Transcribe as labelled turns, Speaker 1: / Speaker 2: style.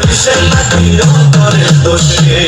Speaker 1: মিশে থাকি অন্তরের দোষে